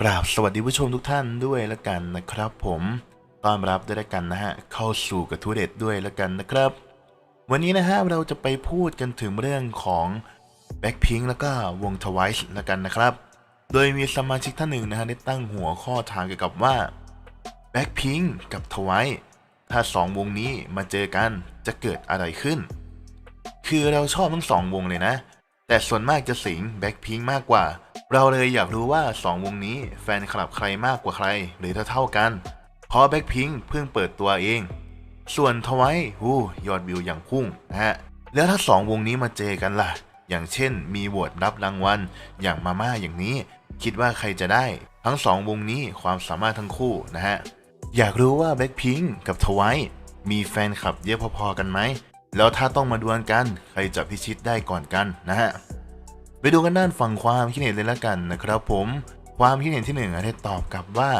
กราบสวัสดีผู้ชมทุกท่านด้วยละกันนะครับ ผมต้อนรับด้วยละกันนะฮะเข้าสู่กระทู้เด็ดด้วยละกันนะครับ วันนี้นะฮะเราจะไปพูดกันถึงเรื่องของ Blackpink แล้วก็วง Twice ละกันนะครับ โดยมีสมาชิกท่านหนึ่งนะฮะได้ตั้งหัวข้อทางเกี่ยวกับว่า Blackpink กับ Twice ถ้าสองวงนี้มาเจอกันจะเกิดอะไรขึ้น คือเราชอบทั้งสองวงเลยนะ แต่ส่วนมากจะสิงแบ็คพิงมากกว่า เราเลยอยากรู้ว่า 2 วงนี้แฟนคลับใครมากกว่าใคร หรือเท่าๆกัน เพราะแบ็คพิงเพิ่งเปิดตัวเอง ส่วนทวายหูยอดวิวอย่างพุ่งนะฮะแล้วถ้า 2 วงนี้มาเจอกันล่ะ อย่างเช่น มีโหวตรับรางวัลอย่างมาม่าอย่างนี้ คิดว่าใครจะได้ ทั้ง 2 วงนี้ความสามารถทั้งคู่นะฮะอยากรู้ว่าแบ็คพิงกับทวายมีแฟนคลับเยอะพอๆกันไหม แล้วถ้าต้องมาดวลกันใครจะพิชิตได้ก่อนกันนะฮะไปดูกันด้านฝั่งความคิดเห็นเลยละกันนะครับผมความคิดเห็นที่หนึ่งได้ตอบกลับว่า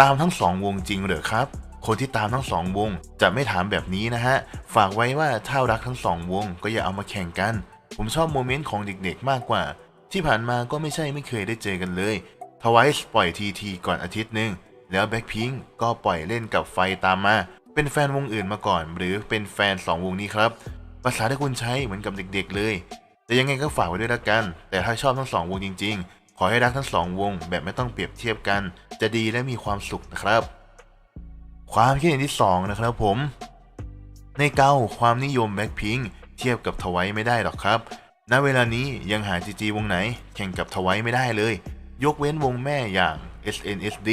ตามทั้งสองวงจริงเหรอครับ คนที่ตามทั้งสองวงจะไม่ถามแบบนี้นะฮะ ฝากไว้ว่าถ้ารักทั้งสองวงก็อย่าเอามาแข่งกัน ผมชอบโมเมนต์ของเด็กๆมากกว่า ที่ผ่านมาก็ไม่ใช่ไม่เคยได้เจอกันเลยทวายปล่อยทีทีก่อนอาทิตย์หนึ่งแล้วแบ็คพิงก็ปล่อยเล่นกับไฟตามมา เป็นแฟนวงอื่นมาก่อน หรือเป็นแฟนสองวงนี้ครับ ภาษาที่คุณใช้เหมือนกับเด็กๆเลย แต่ยังไงก็ฝากไว้ด้วยละกัน แต่ถ้าชอบทั้งสองวงจริง ๆ ขอให้รักทั้งสองวง แบบไม่ต้องเปรียบเทียบกัน จะดีและมีความสุขนะครับ ความคิดเห็นที่สองนะครับผม ในเก้าความนิยมแบ็คพิงเทียบกับทวายไม่ได้หรอกครับ ณ เวลานี้ยังหาจีจีวงไหน แข่งกับทวายไม่ได้เลย ยกเว้นวงแม่อย่าง SNSD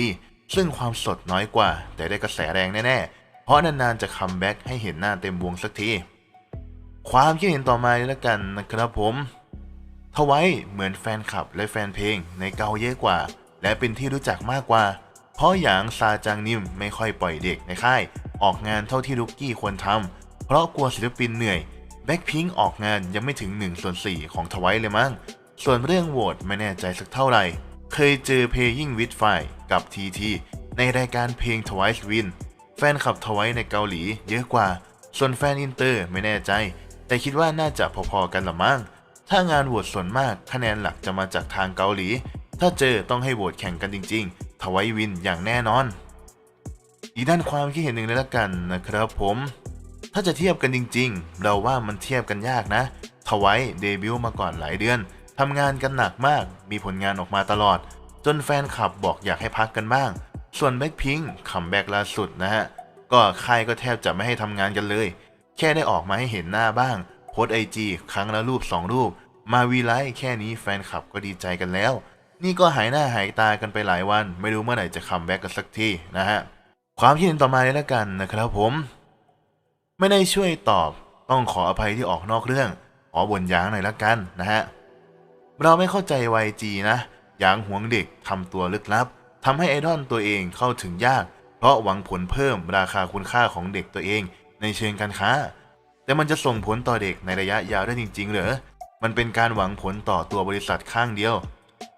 ซึ่งความสดน้อยกว่า แต่ได้กระแสแรงแน่ๆ เพราะนานๆจะคัมแบ็กให้เห็นหน้าเต็มวงสักที ความคิดเห็นต่อมาเลยละกันนะครับผมทวายเหมือนแฟนคลับและแฟนเพลงในเกาเยอะกว่า และเป็นที่รู้จักมากกว่า เพราะอย่างซาจางนิมไม่ค่อยปล่อยเด็กในค่าย ออกงานเท่าที่ลุกกี้ควรทำเพราะกลัวศิลปินเหนื่อยแบ็คพิงออกงานยังไม่ถึง1ส่วน4ของทวายเลยมั้งส่วนเรื่องโหวตไม่แน่ใจสักเท่าไหร่ เคยเจอ Paying with Fire กับ TT ในรายการเพลง Twice Win แฟนคลับ Twice ในเกาหลีเยอะกว่า ส่วนแฟนอินเตอร์ไม่แน่ใจ แต่คิดว่าน่าจะพอๆกันละมั้ง ถ้างานโหวตส่วนมากคะแนนหลักจะมาจากทางเกาหลี ถ้าเจอต้องให้โหวตแข่งกันจริง ๆ ทวายวินอย่างแน่นอน อีกด้านความคิดเห็นหนึ่งเลยละกันนะครับผม ถ้าจะเทียบกันจริง ๆ เราว่ามันเทียบกันยากนะ ทวายเดบิวต์มาก่อนหลายเดือนทำงานกันหนักมาก มีผลงานออกมาตลอด จนแฟนคลับบอกอยากให้พักกันบ้าง ส่วนแบ็คพิงคัมแบ็กล่าสุดนะฮะ ก็ค่ายก็แทบจะไม่ให้ทำงานกันเลย แค่ได้ออกมาให้เห็นหน้าบ้าง โพสไอจีครั้งละรูป 2 รูป มาวีไลท์แค่นี้แฟนคลับก็ดีใจกันแล้ว นี่ก็หายหน้าหายตากันไปหลายวัน ไม่รู้เมื่อไหร่จะคัมแบ็กกันสักทีนะฮะ ความคิดเห็นต่อมาเลยละกันนะครับผม ไม่ได้ช่วยตอบต้องขออภัยที่ออกนอกเรื่อง ขอบ่นยางหน่อยละกันนะฮะ เราไม่เข้าใจ YG นะยางหวงเด็กทำตัวลึกลับ ทำให้ไอดอลตัวเองเข้าถึงยาก เพราะหวังผลเพิ่มราคาคุณค่าของเด็กตัวเองในเชิงการค้า แต่มันจะส่งผลต่อเด็กในระยะยาวได้จริง ๆ เหรอ มันเป็นการหวังผลต่อตัวบริษัทข้างเดียว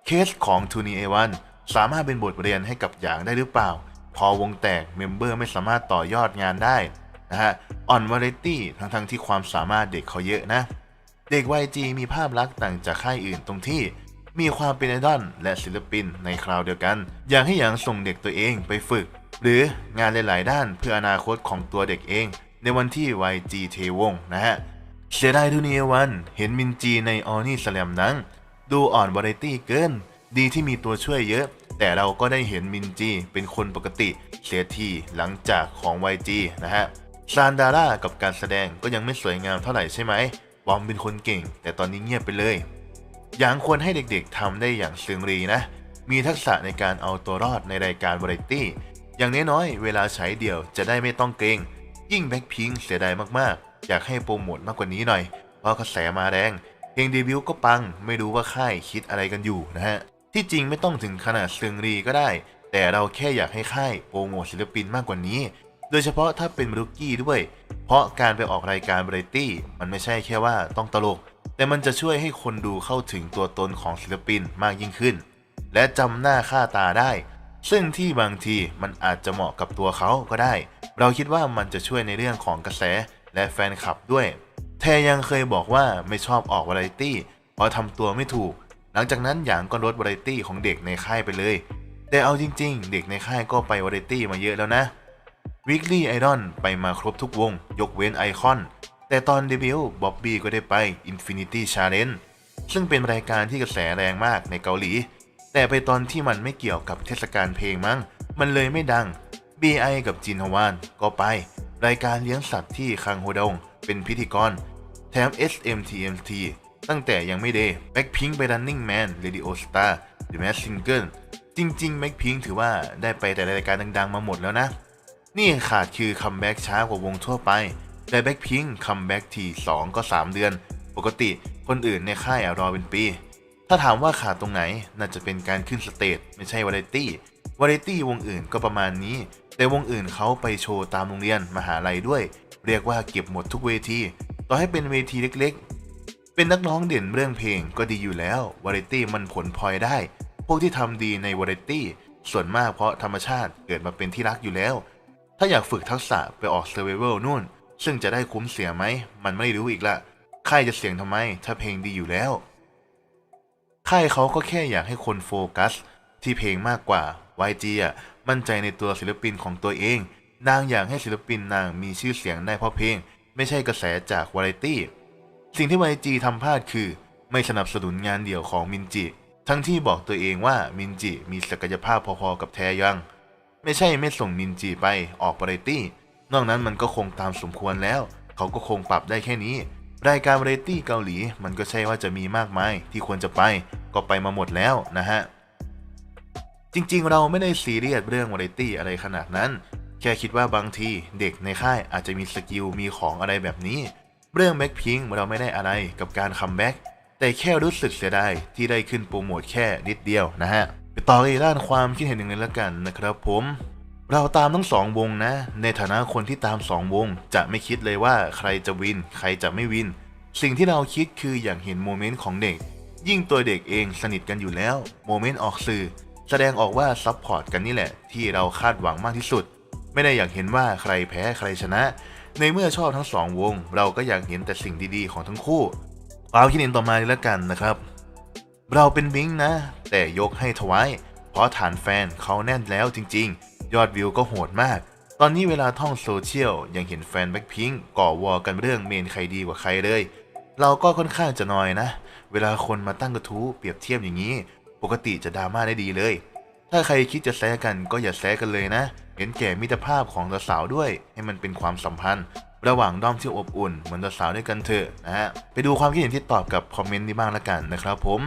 เคสของทูนีเอวันสามารถเป็นบทเรียนให้กับอย่างได้หรือเปล่า พอวงแตกเมมเบอร์ไม่สามารถต่อยอดงานได้นะฮะอ่อนวาไรตี้ทั้งๆที่ความสามารถเด็กเขาเยอะนะ เด็ก YG มีภาพลักษณ์ต่างจากค่ายอื่นตรงที่ มีความเป็นไอดอลและศิลปินในคราวเดียวกัน อยากให้หยางส่งเด็กตัวเองไปฝึก หรืองานหลายๆ ด้านเพื่ออนาคตของตัวเด็กเอง ในวันที่ YG เทวงนะฮะเสียดายทุนีวันเห็นมินจีในออนี่สแลมนั้น ดูอ่อนวาไรตี้เกิน ดีที่มีตัวช่วยเยอะ แต่เราก็ได้เห็นมินจีเป็นคนปกติเสียทีหลังจากของ YG นะฮะซานดาร่ากับการแสดงก็ยังไม่สวยงามเท่าไหร่ใช่ไหมบอมเป็นคนเก่ง แต่ตอนนี้เงียบไปเลย อย่างควรให้เด็กๆทำได้อย่างซึงรีนะ มีทักษะในการเอาตัวรอดในรายการวาไรตี้ อย่างน้อยๆ เวลาใช้เดี่ยวจะได้ไม่ต้องเกรงยิ่งแบ็คพิงเสียดายมากๆ อยากให้โปรโมทมากกว่านี้หน่อย เพราะกระแสมาแรง เพลงเดบิวต์ก็ปัง ไม่รู้ว่าค่ายคิดอะไรกันอยู่นะฮะ ที่จริงไม่ต้องถึงขนาดซึงรีก็ได้ แต่เราแค่อยากให้ค่ายโปรโมทศิลปินมากกว่านี้ โดยเฉพาะถ้าเป็นรุกกี้ด้วย เพราะการไปออกรายการบริตี้มันไม่ใช่แค่ว่าต้องตลก แต่มันจะช่วยให้คนดูเข้าถึงตัวตนของศิลปินมากยิ่งขึ้น และจำหน้าค่าตาได้ ซึ่งที่บางทีมันอาจจะเหมาะกับตัวเขาก็ได้ เราคิดว่ามันจะช่วยในเรื่องของกระแสและแฟนคลับด้วย แทยังเคยบอกว่าไม่ชอบออกวาไรตี้เพราะทำตัวไม่ถูก หลังจากนั้นหยางก็ลดวาไรตี้ของเด็กในค่ายไปเลย แต่เอาจริง ๆ เด็กในค่ายก็ไปวาไรตี้มาเยอะแล้วนะ Weekly Idol ไปมาครบทุกวง ยกเว้นไอคอน แต่ตอนเดบิวต์บ๊อบบี้ก็ได้ไป Infinity Challenge ซึ่งเป็นรายการที่กระแสแรงมากในเกาหลี แต่ไปตอนที่มันไม่เกี่ยวกับเทศกาลเพลงมั้ง มันเลยไม่ดัง B.I กับจินฮวานก็ไป รายการเลี้ยงสัตว์ที่คังโฮดง เป็นพิธีกร แถม SMTMT ตั้งแต่ยังไม่เดย์ Blackpink ไป Running Man Radio Star The m a s Singer จริงๆ Blackpink ถือว่าได้ไปแต่รายการดังๆ มาหมดแล้วนะ นี่ขาดคือคัมแบ็กช้ากว่าวงทั่วไป แต่ Blackpink คัมแบ็กที2ก็3เดือน ปกติคนอื่นในค่ายอรอเป็นปี ถ้าถามว่าขาดตรงไหนน่าจะเป็นการขึ้นสเตจไม่ใช่วาไรตี้วาไรตี้วงอื่นก็ประมาณนี้ แต่วงอื่นเขาไปโชว์ตามโรงเรียนมหาลัยด้วย เรียกว่าเก็บหมดทุกเวที ต่อให้เป็นเวทีเล็กๆ เป็นนักร้องเด่นเรื่องเพลงก็ดีอยู่แล้ววาไรตี้มันผลพลอยได้ พวกที่ทำดีในวาไรตี้ส่วนมากเพราะธรรมชาติเกิดมาเป็นที่รักอยู่แล้ว ถ้าอยากฝึกทักษะไปออกเซอร์ไวเวลนู่น ซึ่งจะได้คุ้มเสียไหม มันไม่รู้อีกละค่ายจะเสียงทำไม ถ้าเพลงดีอยู่แล้ว ค่ายเขาก็แค่อยากให้คนโฟกัส ที่เพลงมากกว่า YG อะมั่นใจในตัวศิลปินของตัวเอง นางอยากให้ศิลปินนางมีชื่อเสียงได้เพราะเพลง ไม่ใช่กระแสจากวาไรตี้ สิ่งที่ YG ทำพลาดคือ ไม่สนับสนุนงานเดี่ยวของมินจิ ทั้งที่บอกตัวเองว่ามินจิมีศักยภาพพอๆกับแทยัง ไม่ใช่ไม่ส่งมินจิไปออกวาไรตี้ นอกนั้นมันก็คงตามสมควรแล้ว เขาก็คงปรับได้แค่นี้ รายการวาไรตตี้เกาหลี มันก็ใช่ว่าจะมีมากมายที่ควรจะไป ก็ไปมาหมดแล้วนะฮะ จริงๆ เราไม่ได้ซีเรียสเรื่องวาไรตี้อะไรขนาดนั้น แค่คิดว่าบางทีเด็กในค่ายอาจจะมีสกิลมีของอะไรแบบนี้ เรื่องแบ็คพิงเราไม่ได้อะไรกับการคัมแบ็กแต่แค่รู้สึกเสียดายที่ได้ขึ้นโปรโมทแค่นิดเดียวนะฮะไปต่อกันอีกด้านความคิดเห็นหนึ่งเลยละกันนะครับผม เราตามทั้งสองวงนะ ในฐานะคนที่ตามสองวง จะไม่คิดเลยว่าใครจะวิน ใครจะไม่วิน สิ่งที่เราคิดคืออย่างเห็นโมเมนต์ของเด็ก ยิ่งตัวเด็กเองสนิทกันอยู่แล้ว โมเมนต์ออกสื่อ แสดงออกว่าซัพพอร์ตกันนี่แหละ ที่เราคาดหวังมากที่สุด ไม่ได้อยากเห็นว่าใครแพ้ใครชนะ ในเมื่อชอบทั้งสองวง เราก็อยากเห็นแต่สิ่งดีๆ ของทั้งคู่ควาคิดเห็นต่อมาเลยละกันนะครับ เราเป็นบิงนะ แต่ยกให้ทวายเพราะฐานแฟนเขาแน่นแล้วจริง ๆ ยอดวิวก็โหดมาก ตอนนี้เวลาท่องโซเชียลยังเห็นแฟนแบ็คพิงก่อวอกันเรื่องเมนใครดีกว่าใครเลย เราก็ค่อนข้างจะนอยนะ เวลาคนมาตั้งกระทู้เปรียบเทียบอย่างนี้ ปกติจะดราม่าได้ดีเลย ถ้าใครคิดจะแซะกันก็อย่าแซะกันเลยนะ เห็นแก่มิตรภาพของสาวด้วย ให้มันเป็นความสัมพันธ์ ระหว่างด้อมที่อบอุ่นเหมือนสาวด้วยกันเถอะนะฮะไปดูความคิดเห็นที่ตอบกับคอมเมนต์นี้บ้างละกันนะครับผม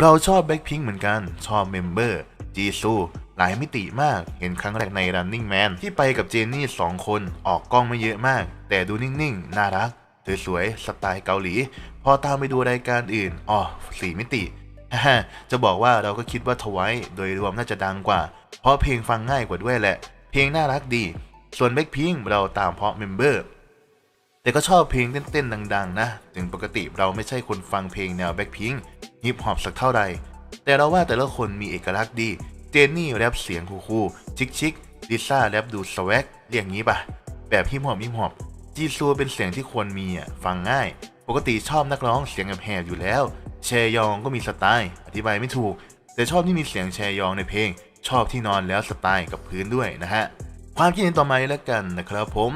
เราชอบแบ็คพิงเหมือนกัน ชอบเมมเบอร์จีซู หลายมิติมาก เห็นครั้งแรกใน Running Man ที่ไปกับเจนนี่สองคนออกกล้องไม่เยอะมาก แต่ดูนิ่งๆ น่ารัก สวยๆ สไตล์เกาหลี พอตามไปดูรายการอื่นอ๋อสี่มิติ จะบอกว่าเราก็คิดว่าทวายโดยรวมน่าจะดังกว่า เพราะเพลงฟังง่ายกว่าด้วยแหละ เพลงน่ารักดี ส่วนแบ็คพิงเราตามเพราะเมมเบอร์แต่ก็ชอบเพลงเต้นๆดังๆ นะ ถึงปกติเราไม่ใช่คนฟังเพลงแนวแบ็คพิงฮิปฮอปสักเท่าใดแต่เราว่าแต่ละคนมีเอกลักษณ์ดี เจนนี่แรปเสียงคูลๆชิคๆลิซ่าแรปดูสวักเรียกงี้ปะแบบฮิปฮอปฮิปฮอปจีซูเป็นเสียงที่ควรมีอะฟังง่าย ปกติชอบนักร้องเสียงแหบอยู่แล้ว แชยองก็มีสไตล์อธิบายไม่ถูก แต่ชอบที่มีเสียงแชยองในเพลง ชอบที่นอนแล้วสไตล์กับพื้นด้วยนะฮะความคิดเห็นต่อมาแล้วกันนะครับผม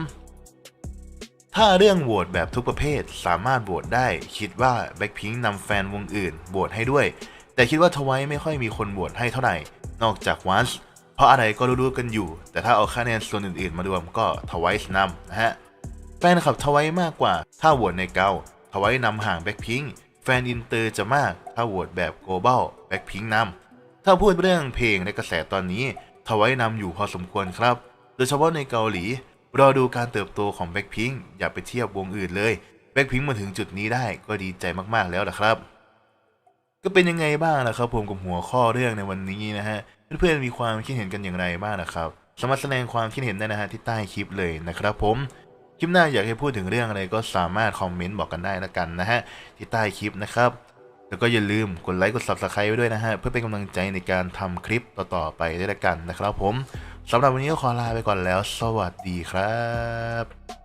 ถ้าเรื่องโหวตแบบทุกประเภทสามารถโหวตได้ คิดว่าแบ็คพิงนำแฟนวงอื่นโหวตให้ด้วย แต่คิดว่าทวายไม่ค่อยมีคนโหวตให้เท่าไหร่ นอกจากวันส์เพราะอะไรก็รู้ๆกันอยู่ แต่ถ้าเอาคะแนนส่วนอื่นๆ มารวมก็ทวาย์นำนะฮะ แฟนคลับทวายมากกว่า ถ้าโหวตในเกาทวายนำห่างแบ็คพิงแฟนอินเตอร์จะมากถ้าโหวตแบบโกลบอลแบ็คพิงนำถ้าพูดเรื่องเพลงในกระแสตอนนี้ทวายนำอยู่พอสมควรครับ โดยเฉพาะในเกาหลีรอดูการเติบโตของแบ็คพิงอย่าไปเทียบวงอื่นเลยแบ็คพิงมาถึงจุดนี้ได้ก็ดีใจมากๆแล้วนะครับ ก็เป็นยังไงบ้างนะครับผมกับหัวข้อเรื่องในวันนี้นะฮะเพื่อนๆมีความคิดเห็นกันอย่างไรบ้างนะครับสามารถแสดงความคิดเห็นได้นะฮะที่ใต้คลิปเลยนะครับผมคลิปหน้าอยากให้พูดถึงเรื่องอะไรก็สามารถคอมเมนต์บอกกันได้ละกันนะฮะที่ใต้คลิปนะครับแล้วก็อย่าลืมกดไลค์กด subscribe ไว้ด้วยนะฮะเพื่อเป็นกำลังใจในการทำคลิปต่อๆไปด้วยละกันนะครับผมสำหรับวันนี้ก็ขอลาไปก่อนแล้ว สวัสดีครับ